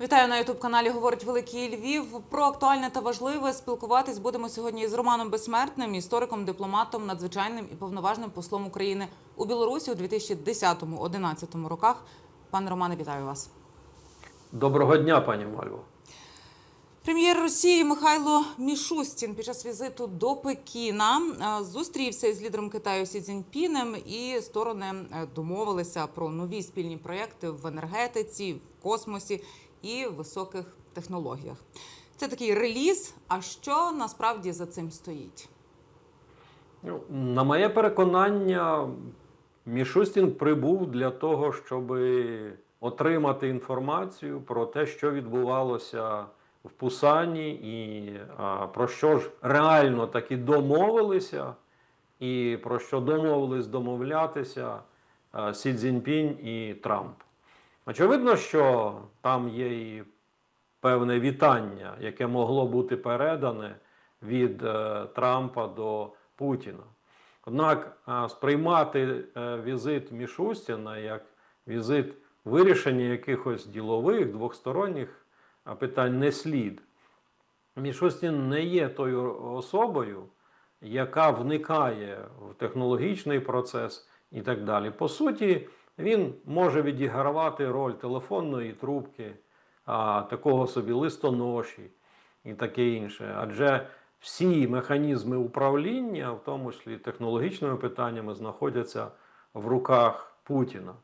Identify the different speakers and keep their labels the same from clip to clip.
Speaker 1: Вітаю на ютуб каналі Говорить Великий Львів. Про актуальне та важливе спілкуватись будемо сьогодні з Романом Безсмертним, істориком, дипломатом, надзвичайним і повноважним послом України у Білорусі у 2010-2011 роках. Пане Романе, вітаю вас.
Speaker 2: Доброго дня, пані Мальво.
Speaker 1: Прем'єр Росії Михайло Мішустін під час візиту до Пекіна е, зустрівся із лідером Китаю Сі Цзіньпінем і сторони е, домовилися про нові спільні проекти в енергетиці, в космосі і високих технологіях. Це такий реліз. А що насправді за цим стоїть?
Speaker 2: Ну, На моє переконання, Мішустін прибув для того, щоб отримати інформацію про те, що відбувалося в Пусані, і а, про що ж реально таки домовилися, і про що домовились домовлятися а, Сі Цзіньпінь і Трамп. Очевидно, що там є і певне вітання, яке могло бути передане від е, Трампа до Путіна. Однак е, сприймати е, візит Мішустіна як візит вирішення якихось ділових двосторонніх питань не слід. Мішустін не є тою особою, яка вникає в технологічний процес і так далі. По суті, він може відігравати роль телефонної трубки, такого собі листоноші і таке інше. Адже всі механізми управління, в тому числі технологічними питаннями, знаходяться в руках Путіна.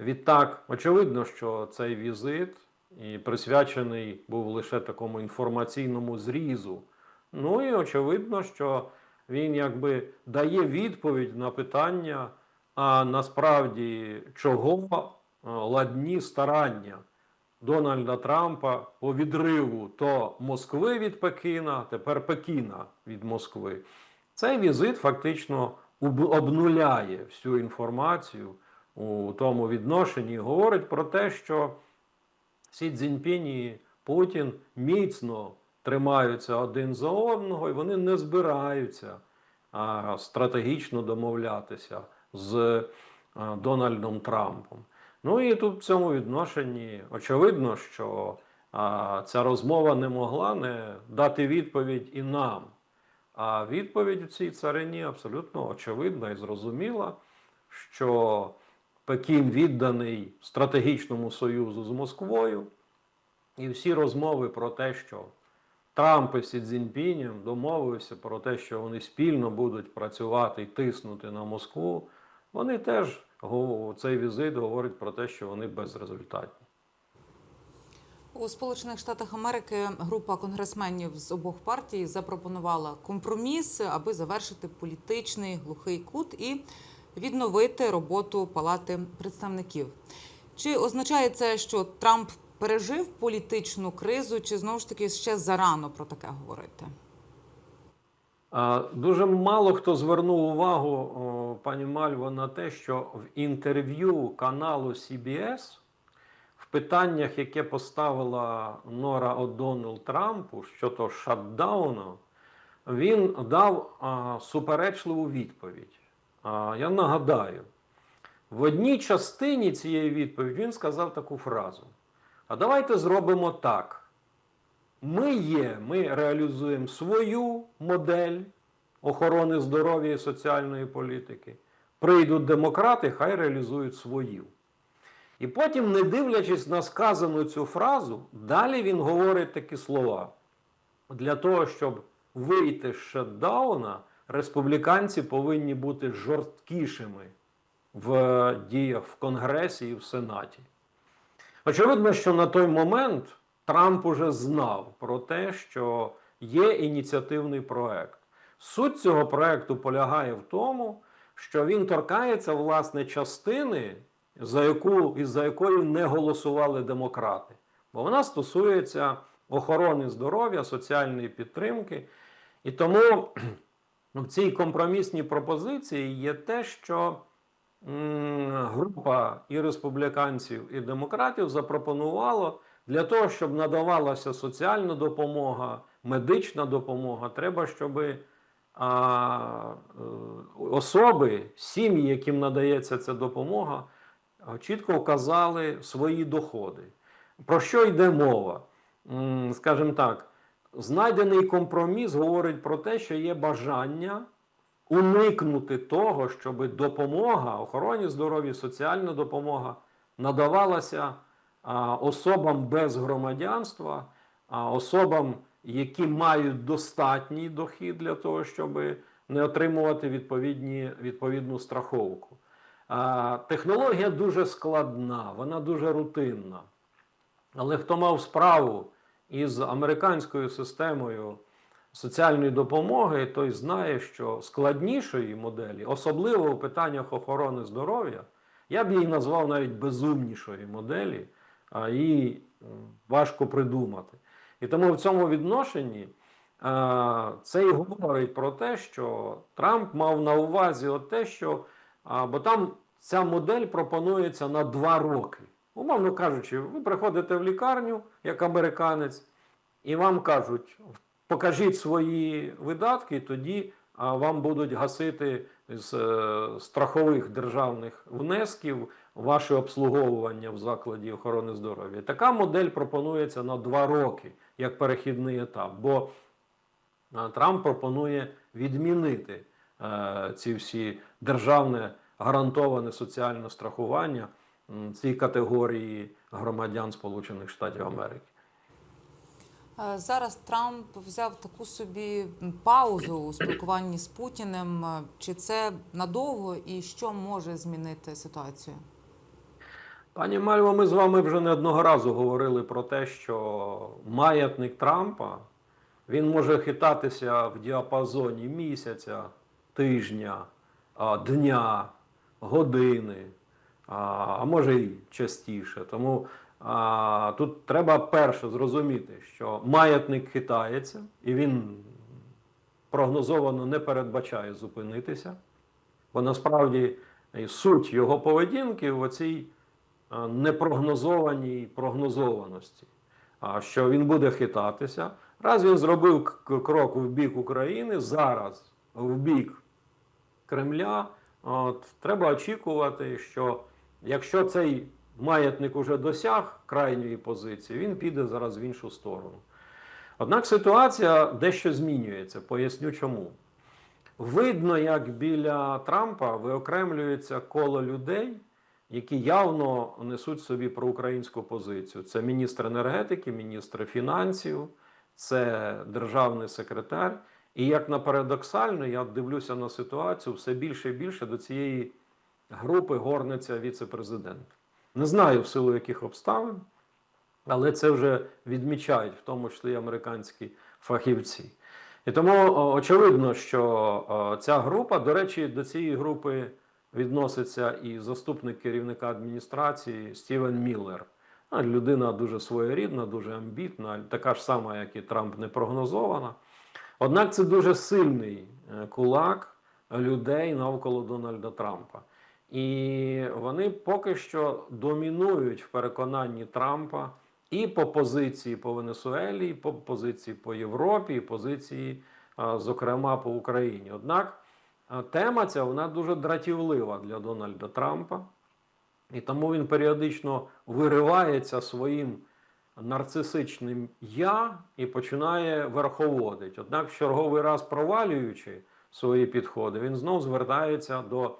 Speaker 2: Відтак, очевидно, що цей візит і присвячений був лише такому інформаційному зрізу. Ну і очевидно, що він якби дає відповідь на питання, а насправді чого е, ладні старання Дональда Трампа по відриву то Москви від Пекіна, тепер Пекіна від Москви. Цей візит фактично обнуляє всю інформацію у тому відношенні, і говорить про те, що Сі Цзіньпінь і Путін міцно тримаються один за одного, і вони не збираються а, стратегічно домовлятися з Дональдом Трампом. Ну і тут в цьому відношенні очевидно, що ця розмова не могла не дати відповідь і нам. А відповідь у цій царині абсолютно очевидна і зрозуміла, що Пекін відданий стратегічному союзу з Москвою, і всі розмови про те, що Трамп із Сі Цзіньпінем домовився про те, що вони спільно будуть працювати і тиснути на Москву, вони теж цей візит говорить про те, що вони безрезультатні.
Speaker 1: У Сполучених Штатах Америки група конгресменів з обох партій запропонувала компроміс, аби завершити політичний глухий кут і відновити роботу Палати представників. Чи означає це, що Трамп пережив політичну кризу, чи знову ж таки ще зарано про таке говорити?
Speaker 2: Дуже мало хто звернув увагу, пані Мальво, на те, що в інтерв'ю каналу CBS в питаннях, яке поставила Нора О'Доннелл Трампу щодо шатдауну, він дав суперечливу відповідь. Я нагадаю, в одній частині цієї відповіді він сказав таку фразу: А давайте зробимо так. Ми є, ми реалізуємо свою модель охорони здоров'я і соціальної політики. Прийдуть демократи, хай реалізують свою. І потім, не дивлячись на сказану цю фразу, далі він говорить такі слова. Для того, щоб вийти з шатдауна, республіканці повинні бути жорсткішими в діях в Конгресі і в Сенаті. Очевидно, що на той момент Трамп уже знав про те, що є ініціативний проект. Суть цього проекту полягає в тому, що він торкається власне частини, за яку, із-за якої не голосували демократи. Бо вона стосується охорони здоров'я, соціальної підтримки. І тому в цій компромісній пропозиції є те, що група і республіканців, і демократів запропонувала для того, щоб надавалася соціальна допомога, медична допомога, треба, щоб е, особи, сім'ї, яким надається ця допомога, чітко вказали свої доходи. Про що йде мова? Скажімо так, знайдений компроміс говорить про те, що є бажання уникнути того, щоб допомога охороні здоров'я, соціальна допомога надавалася особам без громадянства, особам, які мають достатній дохід для того, щоб не отримувати відповідні, відповідну страховку. Технологія дуже складна, вона дуже рутинна. Але хто мав справу із американською системою соціальної допомоги, той знає, що складнішої моделі, особливо в питаннях охорони здоров'я, я б її назвав навіть безумнішої моделі, її важко придумати. І тому в цьому відношенні це і говорить про те, що Трамп мав на увазі те, що бо там ця модель пропонується на два роки. Умовно кажучи, ви приходите в лікарню як американець, і вам кажуть: покажіть свої видатки, тоді вам будуть гасити з е, страхових державних внесків ваше обслуговування в закладі охорони здоров'я. Така модель пропонується на два роки як перехідний етап. Бо Трамп пропонує відмінити е, ці всі державне гарантоване соціальне страхування цій категорії громадян Сполучених Штатів Америки.
Speaker 1: Е, Зараз Трамп взяв таку собі паузу у спілкуванні з Путіним. Е, Чи це надовго і що може змінити ситуацію?
Speaker 2: Пані Мальво, ми з вами вже не одного разу говорили про те, що маятник Трампа він може хитатися в діапазоні місяця, тижня, дня, години, а може й частіше. Тому тут треба перше зрозуміти, що маятник хитається, і він прогнозовано не передбачає зупинитися. Бо насправді суть його поведінки в оцій непрогнозованій прогнозованості, що він буде хитатися. Раз він зробив крок в бік України, зараз в бік Кремля, от, треба очікувати, що якщо цей маятник уже досяг крайньої позиції, він піде зараз в іншу сторону. Однак ситуація дещо змінюється. Поясню чому. Видно, як біля Трампа виокремлюється коло людей, які явно несуть собі проукраїнську позицію. Це міністр енергетики, міністр фінансів, це державний секретар. І як на парадоксально, я дивлюся на ситуацію, все більше і більше до цієї групи горниться віце-президент. Не знаю в силу яких обставин, але це вже відмічають, в тому числі і американські фахівці. І тому очевидно, що ця група, до речі, до цієї групи відноситься і заступник керівника адміністрації Стівен Міллер. Людина дуже своєрідна, дуже амбітна, така ж сама, як і Трамп, не прогнозована. Однак це дуже сильний е, кулак людей навколо Дональда Трампа. І вони поки що домінують в переконанні Трампа і по позиції по Венесуелі, і по позиції по Європі, і позиції, зокрема, по Україні. Однак тема ця вона дуже дратівлива для Дональда Трампа, і тому він періодично виривається своїм нарцисичним я і починає верховодити. Однак, в черговий раз провалюючи свої підходи, він знов звертається до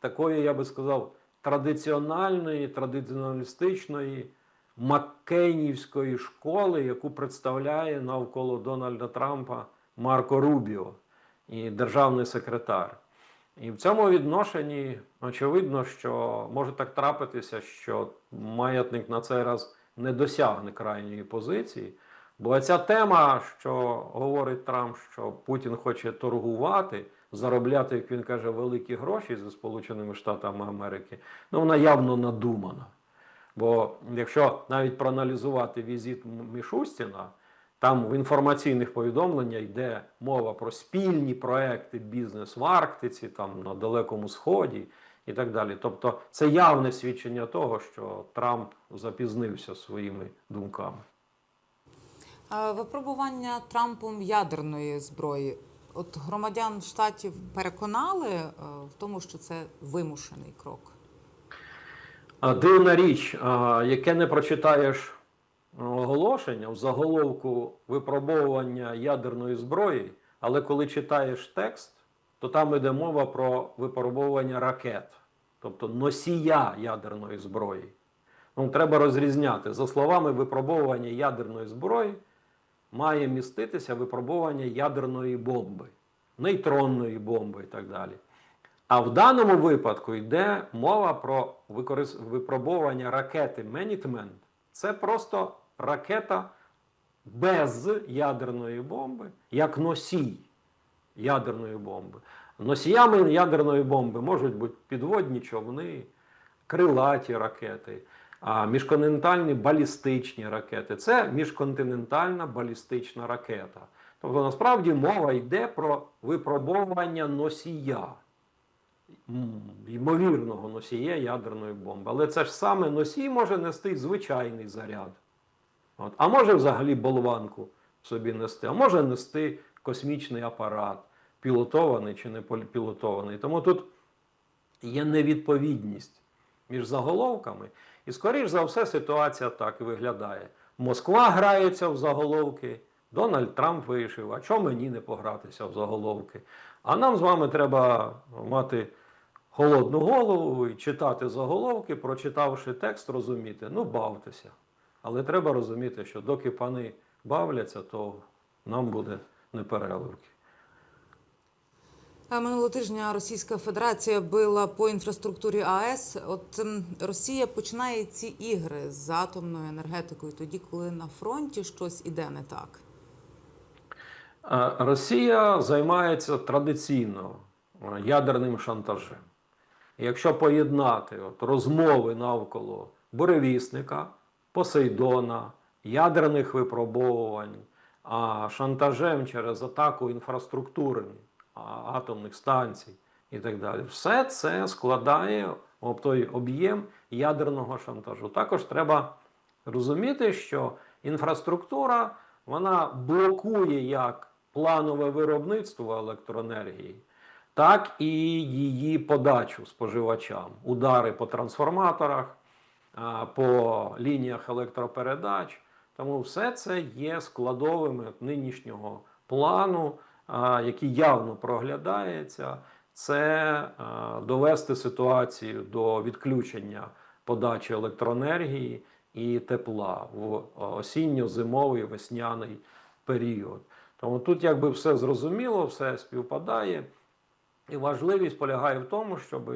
Speaker 2: такої, я би сказав, традиціональної, традиціоналістичної маккейнівської школи, яку представляє навколо Дональда Трампа Марко Рубіо і державний секретар. І в цьому відношенні очевидно, що може так трапитися, що маятник на цей раз не досягне крайньої позиції. Бо ця тема, що говорить Трамп, що Путін хоче торгувати, заробляти, як він каже, великі гроші зі Сполученими Штатами Америки, ну вона явно надумана. Бо якщо навіть проаналізувати візит Мішустіна, там в інформаційних повідомленнях йде мова про спільні проекти бізнес в Арктиці, там на Далекому Сході і так далі. Тобто це явне свідчення того, що Трамп запізнився своїми думками.
Speaker 1: Випробування Трампом ядерної зброї. От громадян штатів переконали е, в тому, що це вимушений крок.
Speaker 2: Дивна річ, яке не прочитаєш оголошення в заголовку випробовування ядерної зброї, але коли читаєш текст, то там йде мова про випробовування ракет, тобто носія ядерної зброї. Ну, треба розрізняти. За словами випробовування ядерної зброї, має міститися випробовування ядерної бомби, нейтронної бомби і так далі. А в даному випадку йде мова про використ... випробовування ракети Менітмен. Це просто ракета без ядерної бомби, як носій ядерної бомби. Носіями ядерної бомби можуть бути підводні човни, крилаті ракети, міжконтинентальні балістичні ракети. Це міжконтинентальна балістична ракета. Тобто, насправді мова йде про випробовування носія, ймовірного носія ядерної бомби. Але це ж саме носій може нести звичайний заряд. От. А може взагалі болванку собі нести, а може нести космічний апарат, пілотований чи не пілотований. Тому тут є невідповідність між заголовками. І, скоріш за все, ситуація так і виглядає. Москва грається в заголовки, Дональд Трамп вирішив, а чому мені не погратися в заголовки? А нам з вами треба мати холодну голову і читати заголовки, прочитавши текст, розуміти, ну, бавтеся. Але треба розуміти, що доки пани бавляться, то нам буде непереливки.
Speaker 1: А Минулого тижня Російська Федерація била по інфраструктурі АЕС. От ем, Росія починає ці ігри з атомною енергетикою, тоді, коли на фронті щось іде не так.
Speaker 2: Росія займається традиційно е, ядерним шантажем. Якщо поєднати от розмови навколо буревісника, Посейдона, ядерних випробовувань, шантажем через атаку інфраструктури, атомних станцій і так далі, все це складає той об'єм ядерного шантажу. Також треба розуміти, що інфраструктура вона блокує як планове виробництво електроенергії, так і її подачу споживачам. Удари по трансформаторах, по лініях електропередач. Тому все це є складовими нинішнього плану, який явно проглядається. Це довести ситуацію до відключення подачі електроенергії і тепла в осінньо-зимовий весняний період. Тому тут якби все зрозуміло, все співпадає. І важливість полягає в тому, щоб а,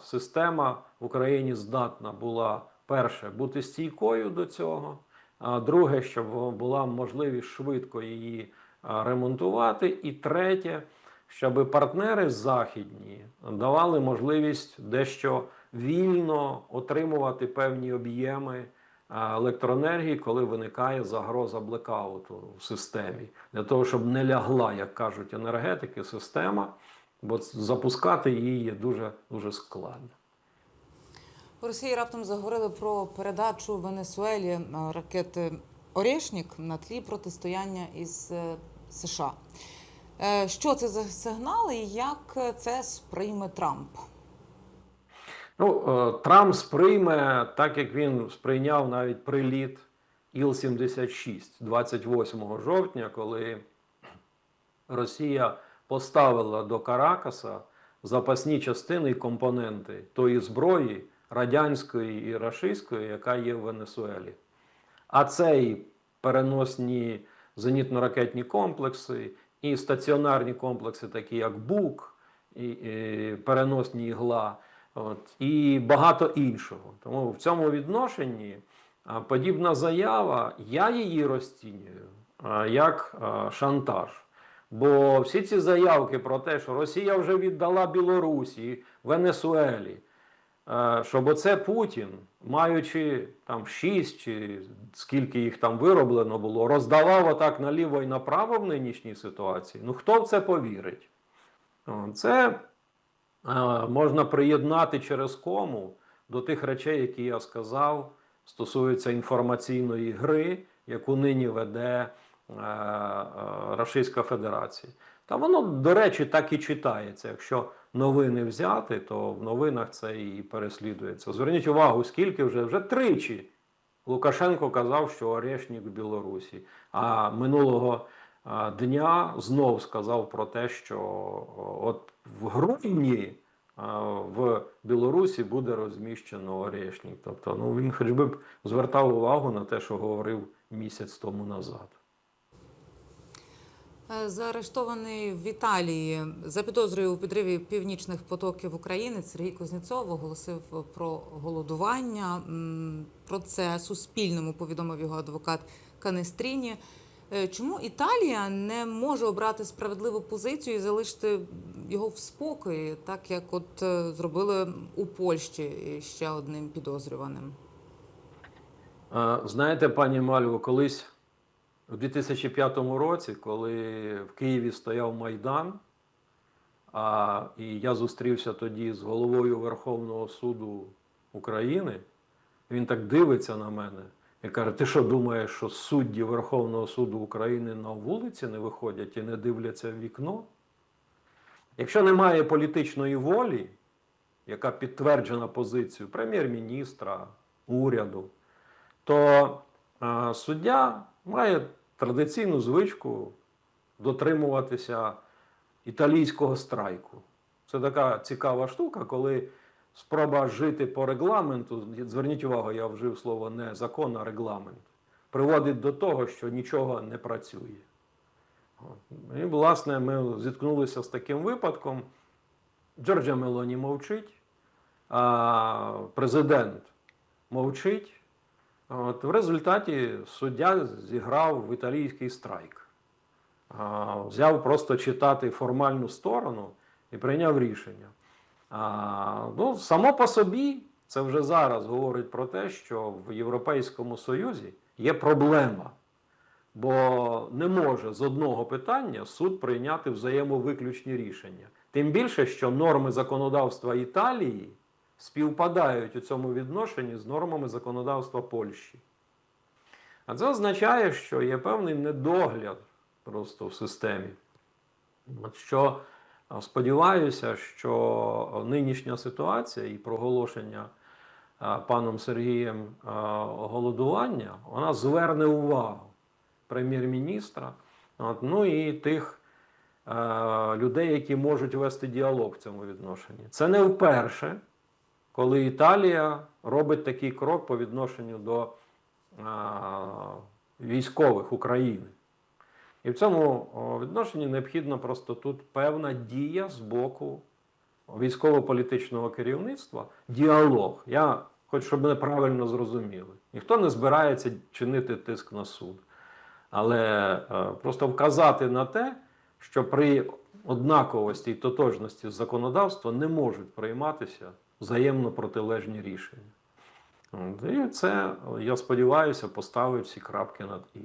Speaker 2: система в Україні здатна була перше бути стійкою до цього. А друге, щоб була можливість швидко її ремонтувати. І третє, щоб партнери західні давали можливість дещо вільно отримувати певні об'єми електроенергії, коли виникає загроза блекауту в системі, для того, щоб не лягла, як кажуть енергетики, система, бо запускати її є дуже дуже складно.
Speaker 1: У Росії раптом заговорили про передачу Венесуелі е, ракети Орєшнік на тлі протистояння із е, США. Е, Що це за сигнал і як це сприйме Трамп?
Speaker 2: Ну, Трамп сприйме так, як він сприйняв навіть приліт Іл-76 28 жовтня, коли Росія поставила до Каракаса запасні частини і компоненти тої зброї радянської і рашистської, яка є в Венесуелі. А це переносні зенітно-ракетні комплекси, і стаціонарні комплекси, такі як БУК, і, і переносні ігла, от, і багато іншого. Тому в цьому відношенні подібна заява, я її розцінюю як шантаж. Бо всі ці заявки про те, що Росія вже віддала Білорусі, Венесуелі, е, щоб оце Путін, маючи там шість чи скільки їх там вироблено було, роздавав отак наліво і направо в нинішній ситуації. Ну хто в це повірить? Це е, можна приєднати через кому до тих речей, які я сказав, стосуються інформаційної гри, яку нині веде е, е, Російська Федерація. Та воно, до речі, так і читається. Якщо новини взяти, то в новинах це і переслідується. Зверніть увагу, скільки вже вже тричі Лукашенко казав, що Орешник в Білорусі. А минулого дня знов сказав про те, що от в грудні в Білорусі буде розміщено Орешник. Тобто, ну він хоч би б звертав увагу на те, що говорив місяць тому назад.
Speaker 1: Е, Заарештований в Італії за підозрою у підриві північних потоків України Сергій Кузнєцов оголосив про голодування. Про це Суспільному повідомив його адвокат Канестріні. Е, Чому Італія не може обрати справедливу позицію і залишити його в спокої, так як от е, зробили у Польщі ще одним підозрюваним?
Speaker 2: Знаєте, пані Мальво, колись у 2005 році, коли в Києві стояв Майдан, а, і я зустрівся тоді з головою Верховного суду України, він так дивиться на мене і каже: Ти що думаєш, що судді Верховного суду України на вулиці не виходять і не дивляться в вікно? Якщо немає політичної волі, яка підтверджена позицію прем'єр-міністра, уряду, то е, суддя має традиційну звичку дотримуватися італійського страйку. Це така цікава штука, коли спроба жити по регламенту, зверніть увагу, я вжив слово не закон, а регламент, приводить до того, що нічого не працює. І, власне, ми зіткнулися з таким випадком. Джорджа Мелоні мовчить, а президент мовчить. От, в результаті суддя зіграв в італійський страйк. А, взяв просто читати формальну сторону і прийняв рішення. А, ну, само по собі це вже зараз говорить про те, що в Європейському Союзі є проблема. Бо не може з одного питання суд прийняти взаємовиключні рішення. Тим більше, що норми законодавства Італії співпадають у цьому відношенні з нормами законодавства Польщі. А це означає, що є певний недогляд просто в системі. Що сподіваюся, що нинішня ситуація і проголошення паном Сергієм голодування вона зверне увагу прем'єр-міністра, ну і тих людей, які можуть вести діалог в цьому відношенні. Це не вперше, коли Італія робить такий крок по відношенню до е, військових України. І в цьому відношенні необхідна просто тут певна дія з боку військово-політичного керівництва, діалог. Я хочу, щоб мене правильно зрозуміли. Ніхто не збирається чинити тиск на суд. Але е, просто вказати на те, що при однаковості і тотожності законодавства не можуть прийматися взаємно протилежні рішення. І це, я сподіваюся, поставить всі крапки над І.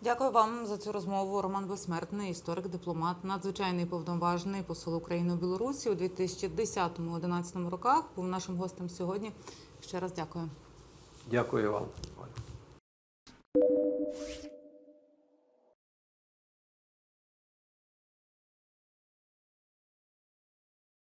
Speaker 1: Дякую вам за цю розмову. Роман Безсмертний, історик, дипломат, надзвичайний повноважений посол України у Білорусі у 2010-2011 роках. Був нашим гостем сьогодні. Ще раз дякую.
Speaker 2: Дякую вам.